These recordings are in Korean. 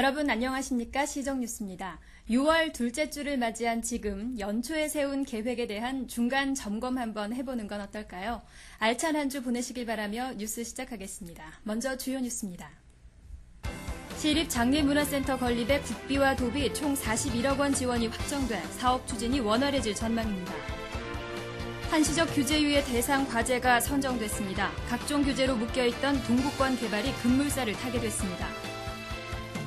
여러분 안녕하십니까? 시정뉴스입니다. 6월 둘째 주를 맞이한 지금 연초에 세운 계획에 대한 중간 점검 한번 해보는 건 어떨까요? 알찬 한 주 보내시길 바라며 뉴스 시작하겠습니다. 먼저 주요 뉴스입니다. 시립장례문화센터 건립에 국비와 도비 총 41억 원 지원이 확정돼 사업 추진이 원활해질 전망입니다. 한시적 규제유예 대상 과제가 선정됐습니다. 각종 규제로 묶여있던 동북권 개발이 급물살을 타게 됐습니다.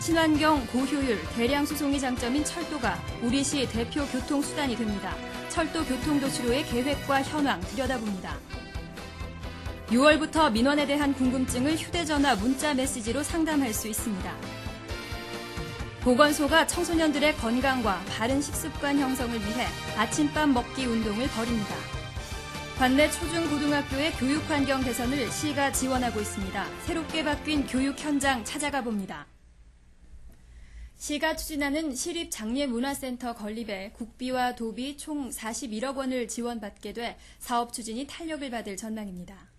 친환경, 고효율, 대량 수송이 장점인 철도가 우리시 대표 교통수단이 됩니다. 철도 교통도시로의 계획과 현황 들여다봅니다. 6월부터 민원에 대한 궁금증을 휴대전화 문자 메시지로 상담할 수 있습니다. 보건소가 청소년들의 건강과 바른 식습관 형성을 위해 아침밥 먹기 운동을 벌입니다. 관내 초중고등학교의 교육 환경 개선을 시가 지원하고 있습니다. 새롭게 바뀐 교육 현장 찾아가 봅니다. 시가 추진하는 시립장례문화센터 건립에 국비와 도비 총 41억 원을 지원받게 돼 사업 추진이 탄력을 받을 전망입니다.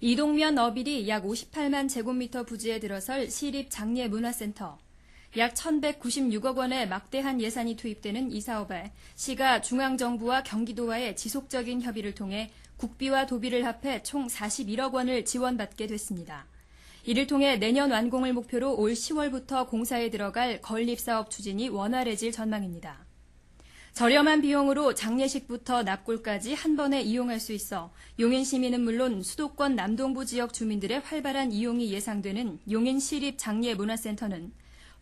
이동면 어빌이 약 58만 제곱미터 부지에 들어설 시립장례문화센터. 약 1,196억 원의 막대한 예산이 투입되는 이 사업에 시가 중앙정부와 경기도와의 지속적인 협의를 통해 국비와 도비를 합해 총 41억 원을 지원받게 됐습니다. 이를 통해 내년 완공을 목표로 올 10월부터 공사에 들어갈 건립사업 추진이 원활해질 전망입니다. 저렴한 비용으로 장례식부터 납골까지 한 번에 이용할 수 있어 용인 시민은 물론 수도권 남동부 지역 주민들의 활발한 이용이 예상되는 용인 시립 장례문화센터는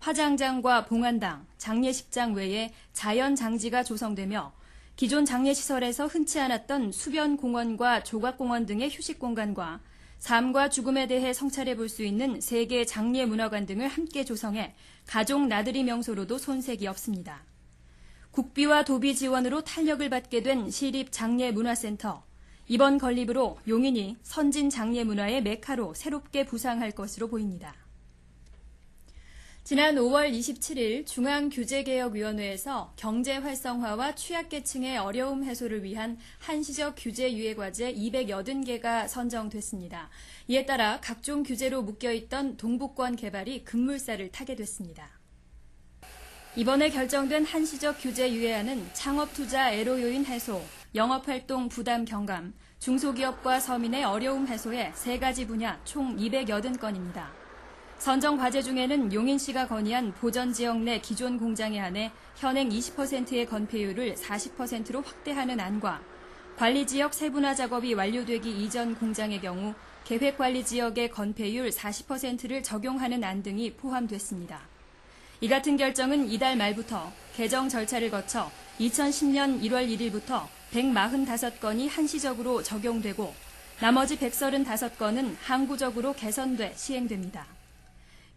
화장장과 봉안당, 장례식장 외에 자연 장지가 조성되며 기존 장례시설에서 흔치 않았던 수변 공원과 조각공원 등의 휴식 공간과 삶과 죽음에 대해 성찰해 볼 수 있는 세계 장례 문화관 등을 함께 조성해 가족 나들이 명소로도 손색이 없습니다. 국비와 도비 지원으로 탄력을 받게 된 시립 장례 문화센터. 이번 건립으로 용인이 선진 장례 문화의 메카로 새롭게 부상할 것으로 보입니다. 지난 5월 27일 중앙규제개혁위원회에서 경제 활성화와 취약계층의 어려움 해소를 위한 한시적 규제 유예 과제 280개가 선정됐습니다. 이에 따라 각종 규제로 묶여있던 동북권 개발이 급물살을 타게 됐습니다. 이번에 결정된 한시적 규제 유예안은 창업투자 애로 요인 해소, 영업활동 부담 경감, 중소기업과 서민의 어려움 해소의 세 가지 분야 총 280건입니다. 선정 과제 중에는 용인시가 건의한 보전 지역 내 기존 공장에 한해 현행 20%의 건폐율을 40%로 확대하는 안과 관리 지역 세분화 작업이 완료되기 이전 공장의 경우 계획 관리 지역의 건폐율 40%를 적용하는 안 등이 포함됐습니다. 이 같은 결정은 이달 말부터 개정 절차를 거쳐 2010년 1월 1일부터 145건이 한시적으로 적용되고 나머지 135건은 항구적으로 개선돼 시행됩니다.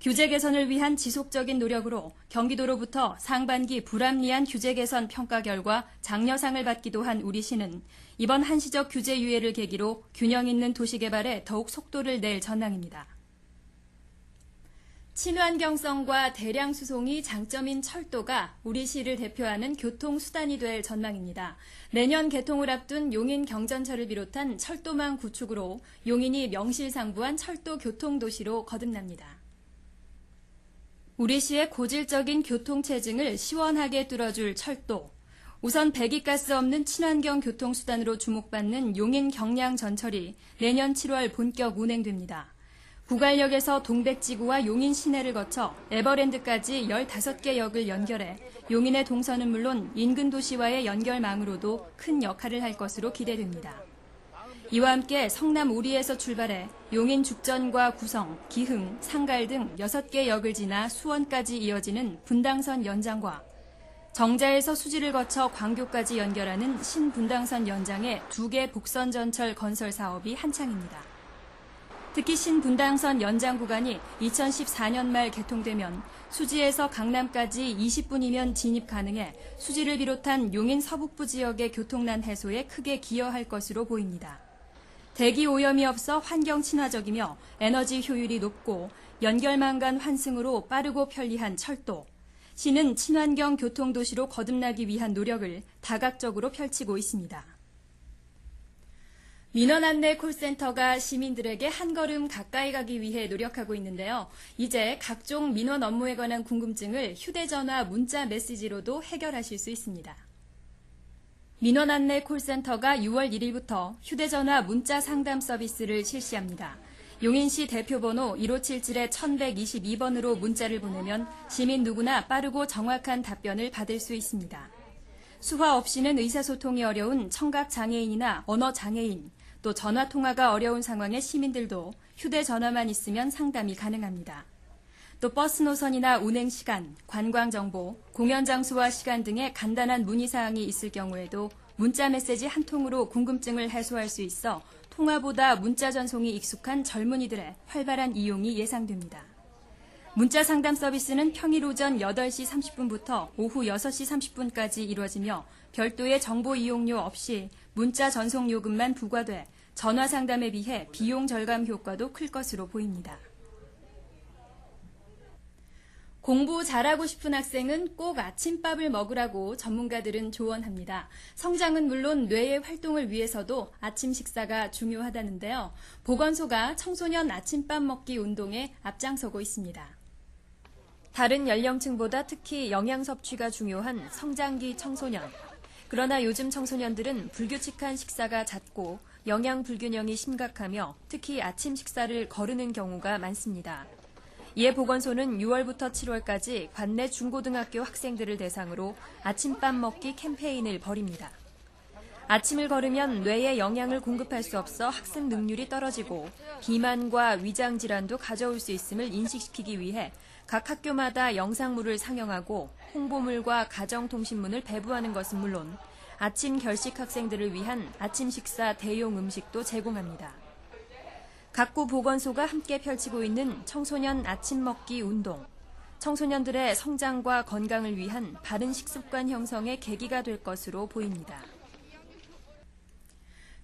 규제 개선을 위한 지속적인 노력으로 경기도로부터 상반기 불합리한 규제 개선 평가 결과 장려상을 받기도 한 우리 시는 이번 한시적 규제 유예를 계기로 균형 있는 도시 개발에 더욱 속도를 낼 전망입니다. 친환경성과 대량 수송이 장점인 철도가 우리 시를 대표하는 교통수단이 될 전망입니다. 내년 개통을 앞둔 용인 경전철을 비롯한 철도망 구축으로 용인이 명실상부한 철도 교통도시로 거듭납니다. 우리 시의 고질적인 교통체증을 시원하게 뚫어줄 철도. 우선 배기가스 없는 친환경 교통수단으로 주목받는 용인 경량 전철이 내년 7월 본격 운행됩니다. 구갈역에서 동백지구와 용인 시내를 거쳐 에버랜드까지 15개 역을 연결해 용인의 동선은 물론 인근 도시와의 연결망으로도 큰 역할을 할 것으로 기대됩니다. 이와 함께 성남 우리에서 출발해 용인 죽전과 구성, 기흥, 상갈 등 6개 역을 지나 수원까지 이어지는 분당선 연장과 정자에서 수지를 거쳐 광교까지 연결하는 신분당선 연장의 두 개 복선 전철 건설 사업이 한창입니다. 특히 신분당선 연장 구간이 2014년 말 개통되면 수지에서 강남까지 20분이면 진입 가능해 수지를 비롯한 용인 서북부 지역의 교통난 해소에 크게 기여할 것으로 보입니다. 대기 오염이 없어 환경 친화적이며 에너지 효율이 높고 연결망 간 환승으로 빠르고 편리한 철도. 시는 친환경 교통도시로 거듭나기 위한 노력을 다각적으로 펼치고 있습니다. 민원 안내 콜센터가 시민들에게 한 걸음 가까이 가기 위해 노력하고 있는데요. 이제 각종 민원 업무에 관한 궁금증을 휴대전화 문자 메시지로도 해결하실 수 있습니다. 민원 안내 콜센터가 6월 1일부터 휴대전화 문자 상담 서비스를 실시합니다. 용인시 대표번호 1577-1122번으로 문자를 보내면 시민 누구나 빠르고 정확한 답변을 받을 수 있습니다. 수화 없이는 의사소통이 어려운 청각 장애인이나 언어 장애인, 또 전화 통화가 어려운 상황의 시민들도 휴대전화만 있으면 상담이 가능합니다. 또 버스 노선이나 운행 시간, 관광 정보, 공연 장소와 시간 등의 간단한 문의 사항이 있을 경우에도 문자 메시지 한 통으로 궁금증을 해소할 수 있어 통화보다 문자 전송이 익숙한 젊은이들의 활발한 이용이 예상됩니다. 문자 상담 서비스는 평일 오전 8시 30분부터 오후 6시 30분까지 이루어지며 별도의 정보 이용료 없이 문자 전송 요금만 부과돼 전화 상담에 비해 비용 절감 효과도 클 것으로 보입니다. 공부 잘하고 싶은 학생은 꼭 아침밥을 먹으라고 전문가들은 조언합니다. 성장은 물론 뇌의 활동을 위해서도 아침 식사가 중요하다는데요. 보건소가 청소년 아침밥 먹기 운동에 앞장서고 있습니다. 다른 연령층보다 특히 영양 섭취가 중요한 성장기 청소년. 그러나 요즘 청소년들은 불규칙한 식사가 잦고 영양 불균형이 심각하며 특히 아침 식사를 거르는 경우가 많습니다. 이에 보건소는 6월부터 7월까지 관내 중고등학교 학생들을 대상으로 아침밥 먹기 캠페인을 벌입니다. 아침을 거르면 뇌에 영양을 공급할 수 없어 학습 능률이 떨어지고 비만과 위장 질환도 가져올 수 있음을 인식시키기 위해 각 학교마다 영상물을 상영하고 홍보물과 가정통신문을 배부하는 것은 물론 아침 결식 학생들을 위한 아침 식사 대용 음식도 제공합니다. 각구 보건소가 함께 펼치고 있는 청소년 아침 먹기 운동. 청소년들의 성장과 건강을 위한 바른 식습관 형성의 계기가 될 것으로 보입니다.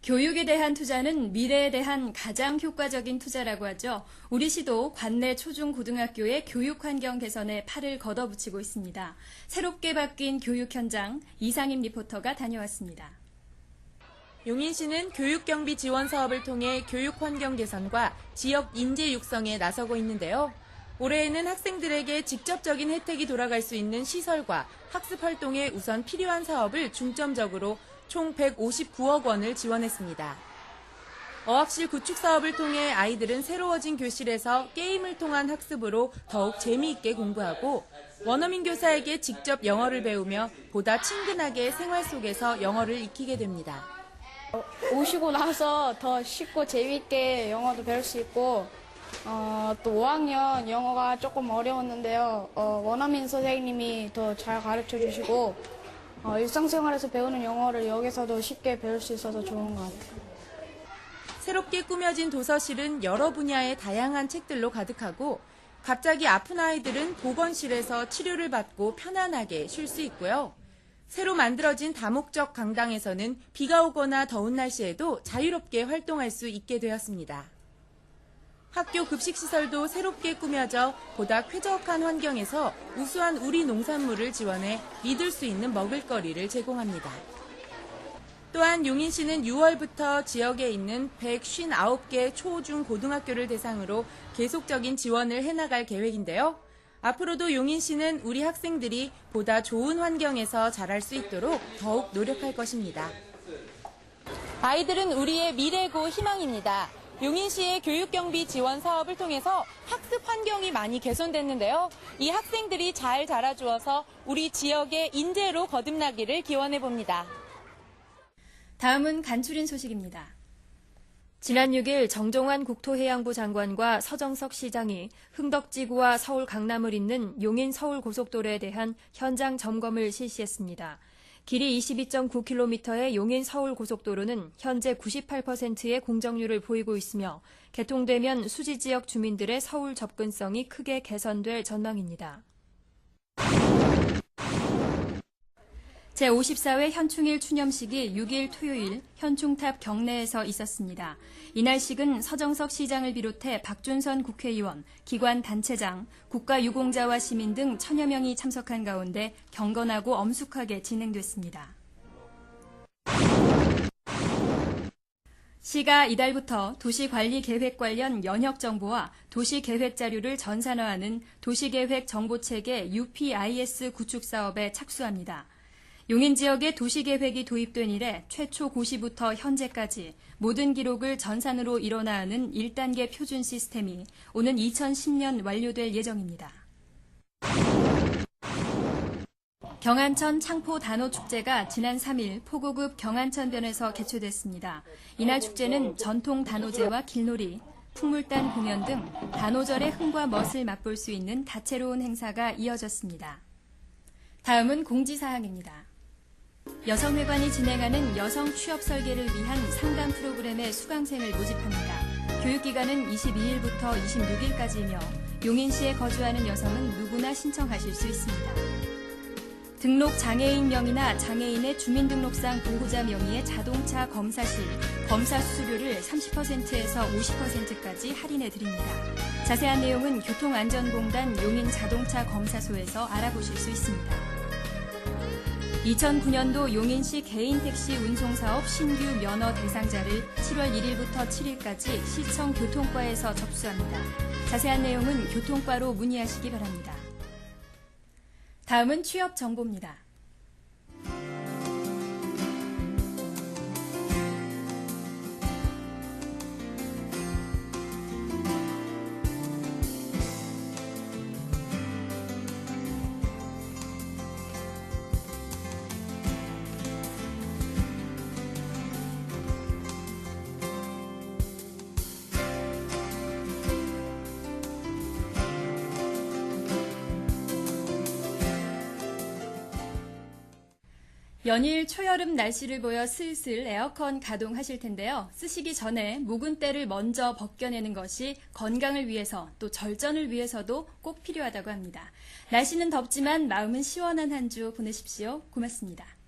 교육에 대한 투자는 미래에 대한 가장 효과적인 투자라고 하죠. 우리 시도 관내 초중 고등학교의 교육 환경 개선에 팔을 걷어붙이고 있습니다. 새롭게 바뀐 교육 현장 이상임 리포터가 다녀왔습니다. 용인시는 교육경비 지원 사업을 통해 교육 환경 개선과 지역 인재 육성에 나서고 있는데요. 올해에는 학생들에게 직접적인 혜택이 돌아갈 수 있는 시설과 학습 활동에 우선 필요한 사업을 중점적으로 총 159억 원을 지원했습니다. 어학실 구축 사업을 통해 아이들은 새로워진 교실에서 게임을 통한 학습으로 더욱 재미있게 공부하고 원어민 교사에게 직접 영어를 배우며 보다 친근하게 생활 속에서 영어를 익히게 됩니다. 오시고 나서 더 쉽고 재미있게 영어도 배울 수 있고 어, 또 5학년 영어가 조금 어려웠는데요. 어, 원어민 선생님이 더 잘 가르쳐 주시고 어, 일상생활에서 배우는 영어를 여기서도 쉽게 배울 수 있어서 좋은 것 같아요. 새롭게 꾸며진 도서실은 여러 분야의 다양한 책들로 가득하고 갑자기 아픈 아이들은 보건실에서 치료를 받고 편안하게 쉴 수 있고요. 새로 만들어진 다목적 강당에서는 비가 오거나 더운 날씨에도 자유롭게 활동할 수 있게 되었습니다. 학교 급식시설도 새롭게 꾸며져 보다 쾌적한 환경에서 우수한 우리 농산물을 지원해 믿을 수 있는 먹을거리를 제공합니다. 또한 용인시는 6월부터 지역에 있는 159개 초, 중, 고등학교를 대상으로 계속적인 지원을 해나갈 계획인데요. 앞으로도 용인시는 우리 학생들이 보다 좋은 환경에서 자랄 수 있도록 더욱 노력할 것입니다. 아이들은 우리의 미래고 희망입니다. 용인시의 교육경비 지원 사업을 통해서 학습 환경이 많이 개선됐는데요. 이 학생들이 잘 자라주어서 우리 지역의 인재로 거듭나기를 기원해 봅니다. 다음은 간추린 소식입니다. 지난 6일 정종환 국토해양부 장관과 서정석 시장이 흥덕지구와 서울 강남을 잇는 용인 서울 고속도로에 대한 현장 점검을 실시했습니다. 길이 22.9km의 용인 서울 고속도로는 현재 98%의 공정률을 보이고 있으며 개통되면 수지 지역 주민들의 서울 접근성이 크게 개선될 전망입니다. 제54회 현충일 추념식이 6일 토요일 현충탑 경내에서 있었습니다. 이날식은 서정석 시장을 비롯해 박준선 국회의원, 기관 단체장, 국가 유공자와 시민 등 천여 명이 참석한 가운데 경건하고 엄숙하게 진행됐습니다. 시가 이달부터 도시관리 계획 관련 연역 정보와 도시계획 자료를 전산화하는 도시계획 정보체계 UPIS 구축 사업에 착수합니다. 용인 지역에 도시계획이 도입된 이래 최초 고시부터 현재까지 모든 기록을 전산으로 일어나는 1단계 표준 시스템이 오는 2010년 완료될 예정입니다. 경안천 창포 단오 축제가 지난 3일 포고급 경안천변에서 개최됐습니다. 이날 축제는 전통 단오제와 길놀이, 풍물단 공연 등 단오절의 흥과 멋을 맛볼 수 있는 다채로운 행사가 이어졌습니다. 다음은 공지사항입니다. 여성회관이 진행하는 여성 취업 설계를 위한 상담 프로그램에 수강생을 모집합니다. 교육기간은 22일부터 26일까지이며 용인시에 거주하는 여성은 누구나 신청하실 수 있습니다. 등록 장애인 명의나 장애인의 주민등록상 보호자 명의의 자동차 검사 시 검사 수수료를 30%에서 50%까지 할인해 드립니다. 자세한 내용은 교통안전공단 용인 자동차 검사소에서 알아보실 수 있습니다. 2009년도 용인시 개인 택시 운송사업 신규 면허 대상자를 7월 1일부터 7일까지 시청 교통과에서 접수합니다. 자세한 내용은 교통과로 문의하시기 바랍니다. 다음은 취업 정보입니다. 연일 초여름 날씨를 보여 슬슬 에어컨 가동하실 텐데요. 쓰시기 전에 묵은 때를 먼저 벗겨내는 것이 건강을 위해서 또 절전을 위해서도 꼭 필요하다고 합니다. 날씨는 덥지만 마음은 시원한 한 주 보내십시오. 고맙습니다.